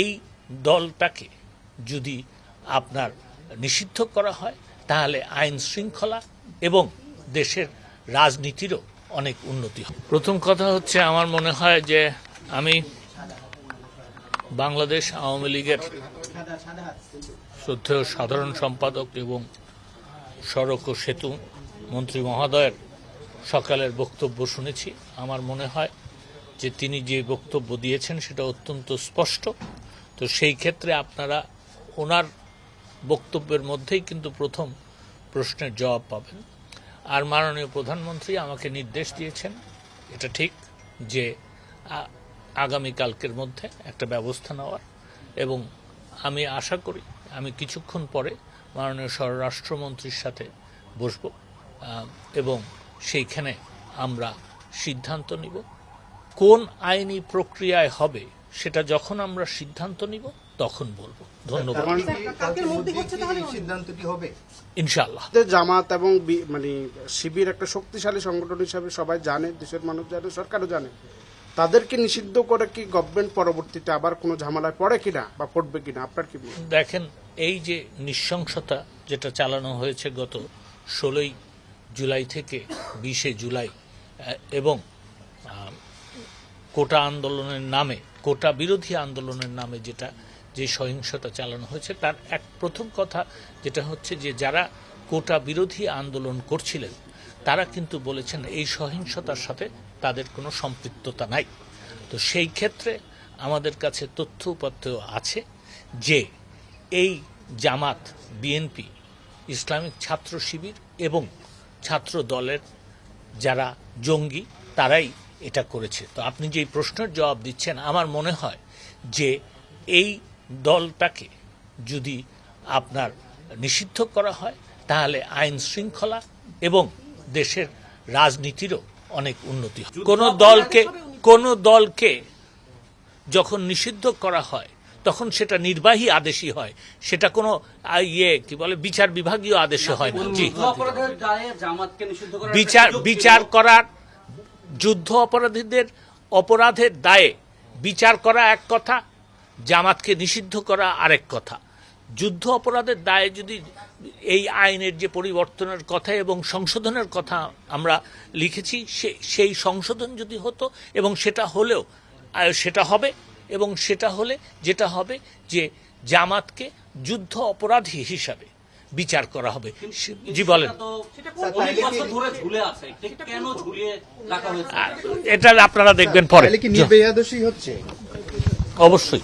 এই দলটাকে যদি আপনার নিষিদ্ধ করা হয়, তাহলে আইন শৃঙ্খলা এবং দেশের রাজনীতিরও অনেক উন্নতি হবে। প্রথম কথা হচ্ছে আমার মনে হয় যে আমি বাংলাদেশ আওয়ামী লীগের শ্রদ্ধেয় সাধারণ সম্পাদক এবং সড়ক ও সেতু মন্ত্রী মহোদয়ের সকালের বক্তব্য শুনেছি। আমার মনে হয় যে তিনি যে বক্তব্য দিয়েছেন, সেটা অত্যন্ত স্পষ্ট। তো সেই ক্ষেত্রে আপনারা ওনার বক্তব্যের মধ্যেই কিন্তু প্রথম প্রশ্নের জবাব পাবেন। আর মাননীয় প্রধানমন্ত্রী আমাকে নির্দেশ দিয়েছেন, এটা ঠিক, যে আগামীকালকের মধ্যে একটা ব্যবস্থা নেওয়ার। এবং আমি আশা করি, আমি কিছুক্ষণ পরে মাননীয় স্বরাষ্ট্রমন্ত্রীর সাথে বসব এবং সেইখানে আমরা সিদ্ধান্ত নিব। কোন আইনি প্রক্রিয়ায় হবে সেটা যখন আমরা সিদ্ধান্ত নিব তখন বলব। ধন্যবাদ। মানে সিদ্ধান্তটি হবে? ইনশাআল্লাহ। জামাত এবং বি- মানে শিবির একটা শক্তিশালী সংগঠন হিসাবে সবাই জানে দেশের মানুষ জানে সরকারও জানে। তাদেরকে নিষিদ্ধ করে কি গভর্নমেন্ট পরবর্তীতে আবার কোনো ঝামেলায় পড়ে কিনা বা পড়বে কিনা? আপনার কি দেখেন এই যে নৃশংসতা যেটা চালানো হয়েছে গত ষোলোই জুলাই থেকে বিশে জুলাই এবং কোটা আন্দোলনের নামে কোটা বিরোধী আন্দোলনের নামে যেটা, যে সহিংসতা চালানো হয়েছে, তার এক প্রথম কথা যেটা হচ্ছে যে যারা কোটা বিরোধী আন্দোলন করছিলেন, তারা কিন্তু বলেছেন এই সহিংসতার সাথে তাদের কোনো সম্পৃক্ততা নাই। তো সেই ক্ষেত্রে আমাদের কাছে তথ্য উপাত্ত আছে যে এই জামাত, বিএনপি, ইসলামিক ছাত্র শিবির এবং ছাত্র দলের যারা জঙ্গি, তারাই এটা করেছে। তো আপনি যে প্রশ্নের জবাব দিচ্ছেন আমার মনে হয় যে এই দলটাকে যদি আপনার নিষিদ্ধ করা হয় তাহলে আইন শৃঙ্খলা এবং দেশের রাজনীতিরও অনেক উন্নতি হবে কোনো দলকে কোনো দলকে যখন নিষিদ্ধ করা হয় তখন সেটা নির্বাহী আদেশই হয়। সেটা কোনো ইয়ে কি বলে বিচার বিভাগীয় আদেশে হয় না। জি। বিচার বিচার করার যুদ্ধ অপরাধীদের অপরাধের দায়ে বিচার করা এক কথা, জামাতকে নিষিদ্ধ করা আরেক কথা। যুদ্ধ অপরাধের দায়ে যদি এই আইনের যে পরিবর্তনের কথা এবং সংশোধনের কথা আমরা লিখেছি, সে- সেই সংশোধন যদি হতো এবং সেটা হলেও সেটা হবে এবং সেটা হলে যেটা হবে যে জামাতকে যুদ্ধ অপরাধী হিসাবে বিচার করা হবে। জি বলেন। সেটা তো অনেক বছর ধরে ঝুলে আছে। এটা কেন ঝুলিয়ে রাখা হয়েছে? আর এটা আপনারা দেখবেন পরে। তাহলে কি নির্বেয়া হচ্ছে? অবশ্যই।